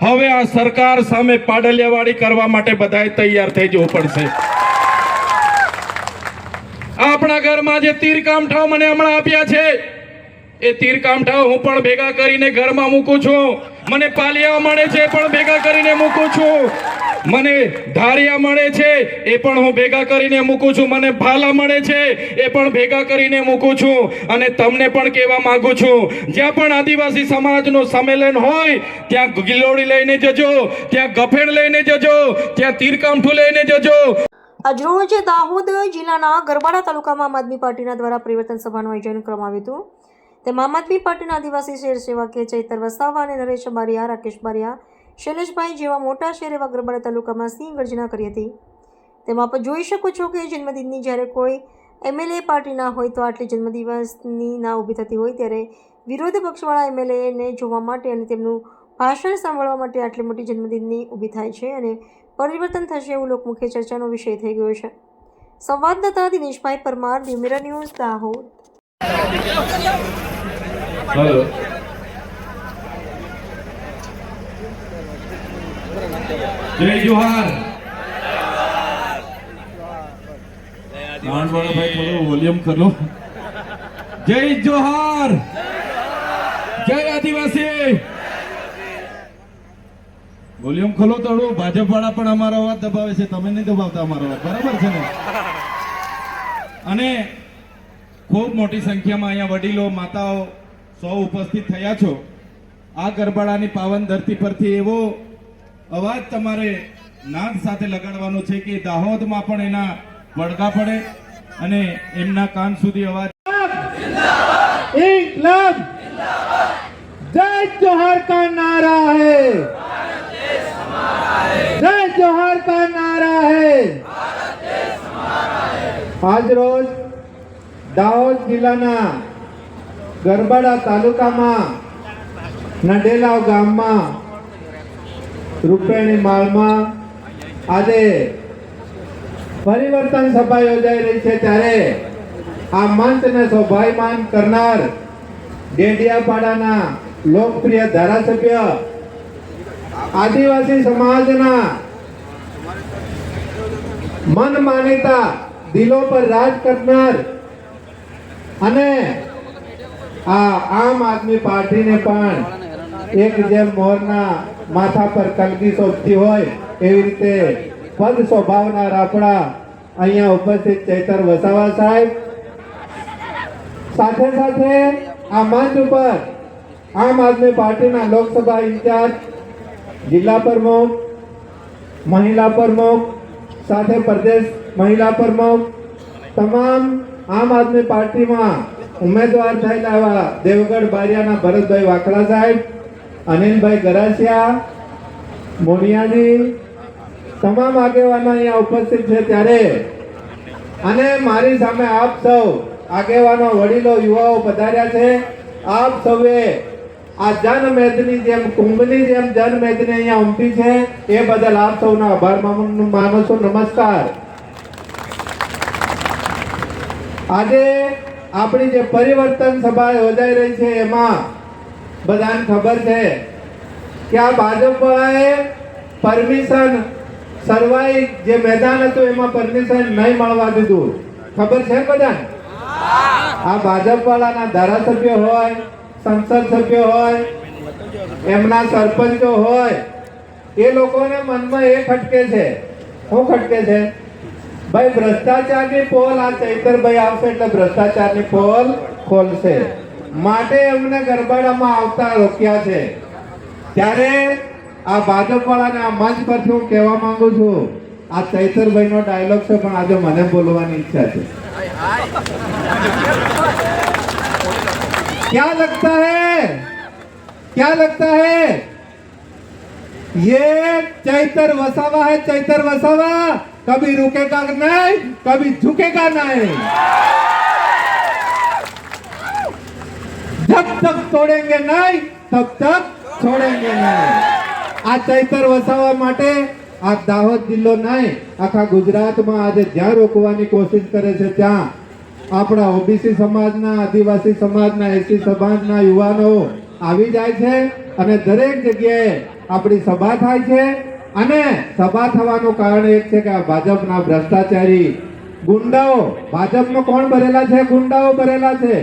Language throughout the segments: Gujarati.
હવે આ સરકાર સામે પાડલિયાવાડી કરવા માટે બધાએ તૈયાર થઈ જવું પડશે. આપણા ઘરમાં જે તીર કામઠાઓ મને હમણાં આપ્યા છે, એ તીર કામઠાઓ હું પણ ભેગા કરીને ઘરમાં મૂકું છું. મને પાલિયા મળે છે પણ ભેગા કરીને મૂકું છું. મને ધારિયા મળે છે, એ પણ હું ભેગા કરીને મૂકું છું. મને ભાલા મળે છે, એ પણ ભેગા કરીને મૂકું છું. અને તમને પણ કહેવા માંગુ છું, જ્યાં પણ આદિવાસી સમાજનું સંમેલન હોય, ત્યાં ગિલોડી લઈને જજો, ત્યાં ગફેણ લઈને જજો, ત્યાં તીરકામઠું લઈને જજો. આજરોજ દાહોદ જિલ્લાના ગરબાડા તાલુકામાં આમ આદમી પાર્ટીના દ્વારા પરિવર્તન સભાનું આયોજન કરવામાં આવ્યું હતું. તેમાં આમ આદમી પાર્ટીના આદિવાસી શેર સેવા કે ચૈતર વસાવા અને નરેશ બારિયા, રાકેશ બારિયા શૈલેષભાઈ જેવા મોટા શહેર એવા ગરબાડા તાલુકામાં સિંહ ગર્જના કરી હતી. તેમાં આપ જોઈ શકો છો કે જન્મદિનની જ્યારે કોઈ એમએલએ પાર્ટીના હોય તો આટલી જન્મદિવસની ના ઊભી થતી હોય ત્યારે વિરોધ પક્ષવાળા એમએલએને જોવા માટે અને તેમનું ભાષણ સાંભળવા માટે આટલી મોટી જન્મદિનની ઊભી થાય છે અને પરિવર્તન થશે એવું લોકમુખ્ય ચર્ચાનો વિષય થઈ ગયો છે. સંવાદદાતા દિનેશભાઈ પરમાર ન્યુમેરા ન્યૂઝ, દાહોદ. જય જોહાર. વોલ્યુમ કરો જય જોહાર. જય આદિવાસી. વોલ્યુમ ખોલો થોડું ભાજપ વાળા પણ અમારો અવાજ દબાવે છે. તમે નહીં દબાવતા અમારો અવાજ. બરાબર છે ને? અને ખૂબ મોટી સંખ્યામાં અહીંયા વડીલો, માતાઓ સૌ ઉપસ્થિત થયા છો. આ ગરબાડાની પાવન ધરતી પરથી એવો અવાજ તમારે નાદ સાથે લગાડવાનો છે કે દાહોદમાં પણ એના વળગા પડે અને એમના કાન સુધી અવાજ ઇન્કલાબ જય જોહર કા નારા હે. જય જોહર કા નારા હે. આજ રોજ દાહોદ જિલ્લાના ગરબાડા તાલુકામાં નડેલાવ ગામમાં રૂપેણી માળમાં આજે પરિવર્તન સભા યોજાઈ રહી છે ત્યારે આ મંચને શોભાયમાન કરનાર ડેડિયાપાડાના લોકપ્રિય ધારાસભ્ય આદિવાસી સમાજના મન માનીતા દિલો પર રાજ કરનાર અને આ આમ આદમી પાર્ટીને પણ એક જેમ મોરના માથા પર કલગી શોભતી હોય, એવી રીતે પદ સ્વભાવના આપણા અહીંયા ઉપસ્થિત ચૈતર વસાવા સાહેબ. સાથે સાથે આ મંચ ઉપર આમ આદમી પાર્ટીના લોકસભા ઇન્ચાર્જ, જિલ્લા પ્રમુખ, મહિલા પ્રમુખ, સાથે પ્રદેશ મહિલા પ્રમુખ, તમામ આમ આદમી પાર્ટીમાં ઉમેદવાર થયેલા એવા દેવગઢ બારિયાના ભરતભાઈ વાકડા સાહેબ. અનિલભાઈ ગરાસિયા, મોનિયાજી, તમામ આગેવાનો અહીંયા ઉપસ્થિત છે ત્યારે. અને મારી સામે આપ સૌ આગેવાનો, વડીલો, યુવાઓ પધાર્યા છે. આપ સૌએ આ જનમેદની જેમ, કુંભની જેમ જનમેદની અહીંયા ઉમટી છે. એ બદલ આપ સૌનો આભાર માનું છું. નમસ્કાર. આજે આપણી જે પરિવર્તન સભા યોજાઈ રહી છે, એમાં બધાને ખબર છે કે આ ભાજપવાળાએ પરમિશન સરવાઈ જે મેદાન હતું એમાં પરમિશન નહીં મળવા દીધું. ખબર છે બધાને? આ ભાજપવાળાના ધારાસભ્ય હોય સંસદ સભ્ય હોય એમના સરપંચો હોય એ લોકોને મનમાં એ ખટકે છે. શું ખટકે છે? ભાઈ ભ્રષ્ટાચારની પોલ આ ચૈતરભાઈ આવશે એટલે ભ્રષ્ટાચારની પોલ ખોલશે. માટે એમને ગરબાડામાં આવતા રોક્યા છે ત્યારે આ ભાજપ વાળાને આ મંચ પરથી હું કહેવા માંગુ છું આ ચૈતરભાઈ નો ડાયલોગ છે પણ આજે મને બોલવાની ઈચ્છા છે क्या लगता है क्या लगता है ये चैतर वसावा है चैतर वसावा कभी रुकेगा नहीं कभी झुकेगा नहीं जब तक तोड़ेंगे नहीं तब तक छोड़ेंगे नहीं આ ચૈતર વસાવવા માટે આ દાહોદ જિલ્લો નહીં આખા ગુજરાતમાં આજે જ્યાં રોકવાની કોશિશ કરે છે ત્યાં આપણા ઓબીસી સમાજના આદિવાસી સમાજના એસી સમાજના યુવાનો આવી જાય છે અને દરેક જગ્યાએ આપણી સભા થાય છે અને સભા થવાનું કારણ એક છે કે આ ભાજપના ભ્રષ્ટાચારી ગુંડાઓ ભાજપમાં કોણ ભરેલા છે ગુંડાઓ ભરેલા છે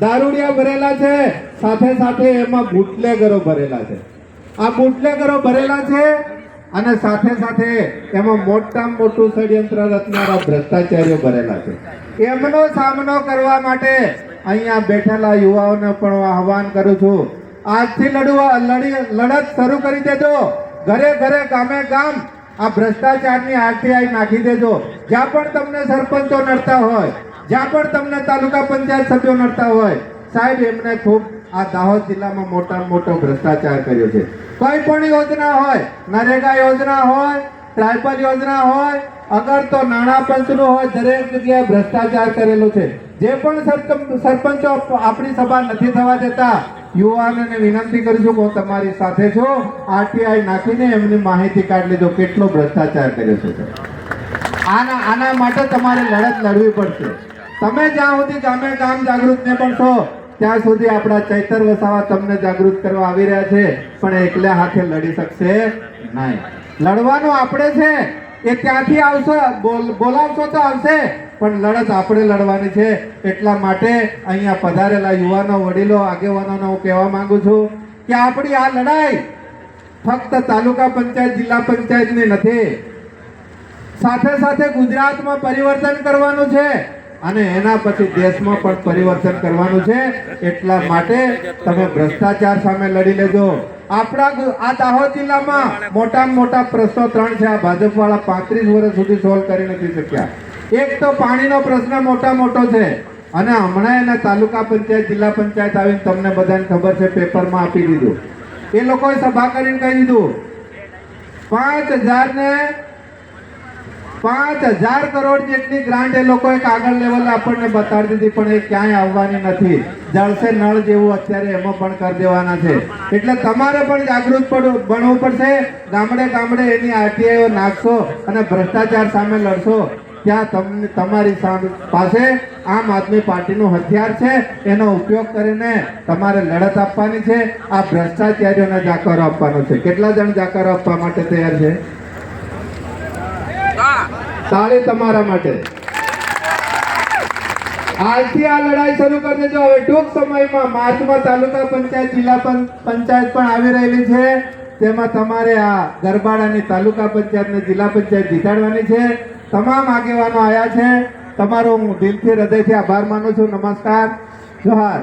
દારૂડિયા ભરેલા છે, સાથે સાથે એમાં બુટલેગરો ભરેલા છે. આ બુટલેગરો ભરેલા છે અને સાથે સાથે એમાં મોટામાં મોટું ષડયંત્ર રચનારા ભ્રષ્ટાચારીઓ ભરેલા છે. એમનો સામનો કરવા માટે અહીંયા બેઠેલા યુવાઓને પણ હું આહવાન કરું છું. આજથી લડવા લડી લડત શરૂ કરી દેજો. ઘરે ઘરે, ગામે ગામ આ ભ્રષ્ટાચારની આરટીઆઈ નાખી દેજો. જ્યાં પણ તમને સરપંચો નડતા હોય જ્યાં પણ તમને તાલુકા પંચાયત સભ્યો નડતા હોય, સાહેબ, એમને ખૂબ આ દાહોદ જિલ્લામાં મોટામાં મોટો ભ્રષ્ટાચાર કર્યો છે. કોઈ પણ યોજના હોય, નરેગા યોજના હોય ટ્રાઇબલ યોજના હોય, અગર તો નાણાં પંચનું હોય, દરેક જગ્યાએ ભ્રષ્ટાચાર કરેલો છે. જે પણ સરપંચો આપણી સભા નથી થવા દેતા, યુવાનોને વિનંતી કરું છું હું તમારી સાથે છું. આરટીઆઈ નાખીને એમની માહિતી કાઢી લેજો કેટલો ભ્રષ્ટાચાર કર્યો છે. આના આના માટે તમારે લડત લડવી પડશે. તમે જ્યાં સુધી ગામે ગામ જાગૃત ને પણ છો ત્યાં સુધી આપણા ચૈતર વસાવા તમને જાગૃત કરવા આવી રહ્યા છે, પણ એકલા હાથે લડી શકશે નહીં. લડવાનું આપણે છે, એ ત્યાંથી આવશે, બોલ- બોલાવશો તો આવશે, પણ લડત આપણે લડવાની છે. એટલા માટે અહીંયા પધારેલા યુવાનો, વડીલો, આગેવાનોને હું કહેવા માંગુ છું કે આપણી આ લડાઈ ફક્ત તાલુકા પંચાયત, જિલ્લા પંચાયતની નથી, સાથે સાથે ગુજરાતમાં પરિવર્તન કરવાનું છે. અને એના પછી દેશમાં પણ પરિવર્તન કરવાનું છે. એટલા માટે તમે ભ્રષ્ટાચાર સામે લડી લેજો. આપણા આ દાહોદ જિલ્લામાં મોટામાં મોટા પ્રશ્નો ત્રણ છે. આ ભાજપવાળા પાંત્રીસ વર્ષ સુધી સોલ્વ કરી નથી શક્યા. એક તો પાણીનો પ્રશ્ન મોટા મોટો છે. અને હમણાં એના તાલુકા પંચાયત, જિલ્લા પંચાયત આવીને તમને બધાને ખબર છે, પેપરમાં આપી દીધું. એ લોકોએ સભા કરીને કહી દીધું, પાંચ હજાર ને પાંચ હજાર કરોડ જેટલી ગ્રાન્ટ એ લોકોએ કાગળ લેવલે આપણને બતાડી દીધી, પણ એ ક્યાંય આવવાની નથી. જળસે નળ જેવું અત્યારે એમાં પણ કરી દેવાના છે. એટલે તમારે પણ જાગૃત બનવું પડશે. ગામડે ગામડે એની આરટીઆઈઓ નાખશો અને ભ્રષ્ટાચાર સામે લડશો. ત્યાં તમને તમારી સામે, પાસે આમ આદમી પાર્ટીનું હથિયાર છે. એનો ઉપયોગ કરીને તમારે લડત આપવાની છે. આ ભ્રષ્ટાચારીઓને જાકારો આપવાનો છે. કેટલા જણ જાકારો આપવા માટે તૈયાર છે? તાળી તમારા માટે. આજથી આ લડાઈ શરૂ કરી દેજો. હવે ટૂંક સમયમાં માર્ચમાં તાલુકા પંચાયત, જિલ્લા પંચાયત પણ આવી રહેલી છે. તેમાં તમારે આ ગરબાડાની તાલુકા પંચાયત ને જિલ્લા પંચાયત જીતાડવાની છે. તમામ આગેવાનો આવ્યા છે. તમારો હું દિલથી હૃદયથી આભાર માનું છું. નમસ્કાર. જોહાર.